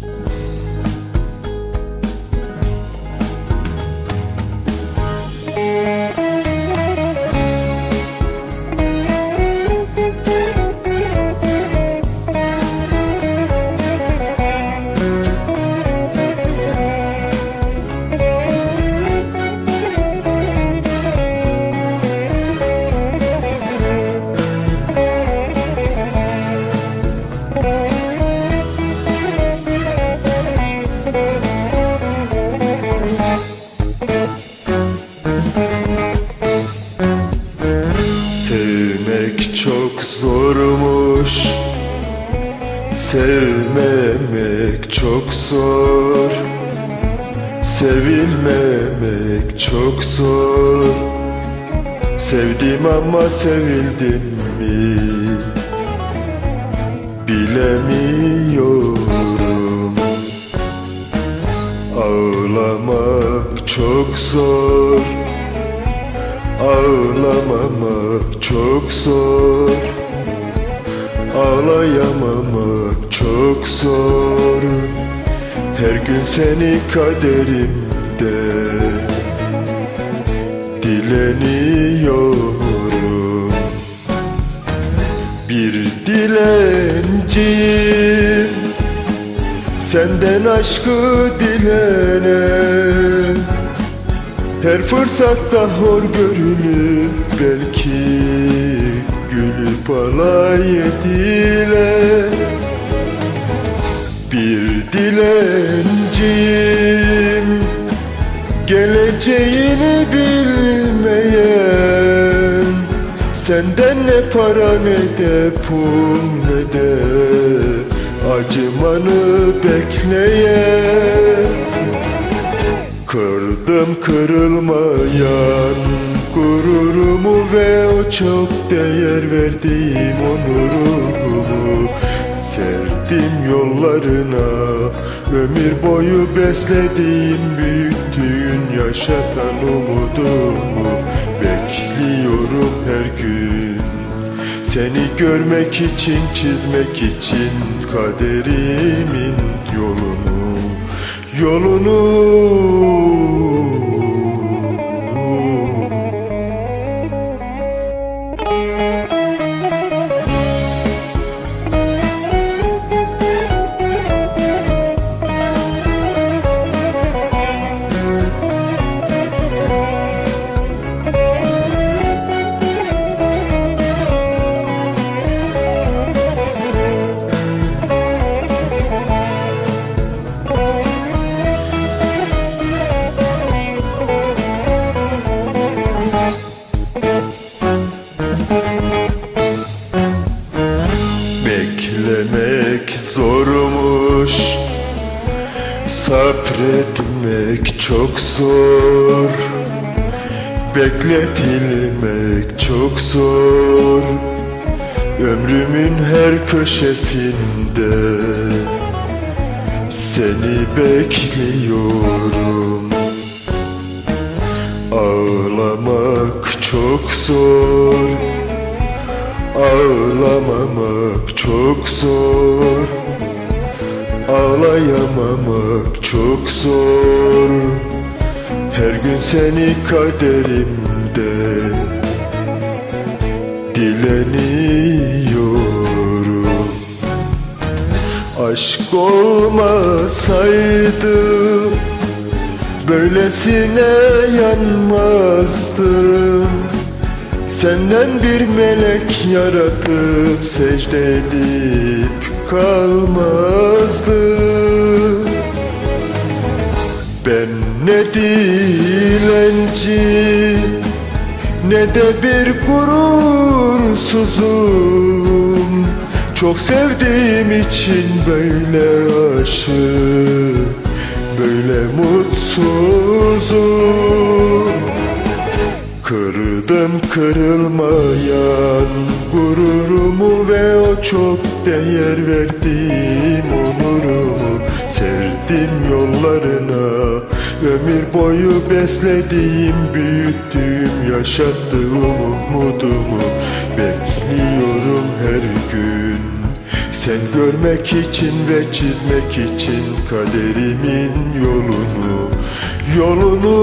Bye. Sevmek çok zormuş. Sevmemek çok zor. Sevilmemek çok zor. Sevdim ama sevildim mi? Bilemiyorum. Ağlamak çok zor. Ağlamamak çok zor. Ağlayamamak çok zor. Her gün seni kaderimde Dileniyorum. Bir dilenciyim. Senden aşkı dilenen her fırsatta hor görünüp belki gülüp alay edile. Bir dilenciyim geleceğini bilmeyen. Senden ne para ne de pul ne de acımanı bekleyen Kırdım kırılmayan gururumu ve o çok değer verdiğim onurumu Serdim yollarına. Ömür boyu beslediğim büyüttüğün yaşatan umudumu Bekliyorum her gün. Seni görmek için çizmek için kaderimin yolunu Yolunu Beklemek zormuş Sabretmek çok zor. Bekletilmek çok zor Ömrümün her köşesinde. Seni bekliyorum. Ağlamak çok zor Ağlamamak çok zor. Ağlayamamak çok zor. Her gün seni kaderimde Dileniyorum. Aşk olmasaydı Böylesine yanmazdım Senden bir melek yaratıp secde edip kalmazdı. Ben ne dilenci ne de bir gurursuzum. Çok sevdiğim için böyle aşık Böyle mutsuzum Kırdım kırılmayan gururumu ve o çok değer verdiğim onurumu. Serdim yollarına ömür boyu beslediğim büyüttüğüm yaşattığım umudumu Bekliyorum her gün. Sen görmek için ve çizmek için kaderimin yolunu Yolunu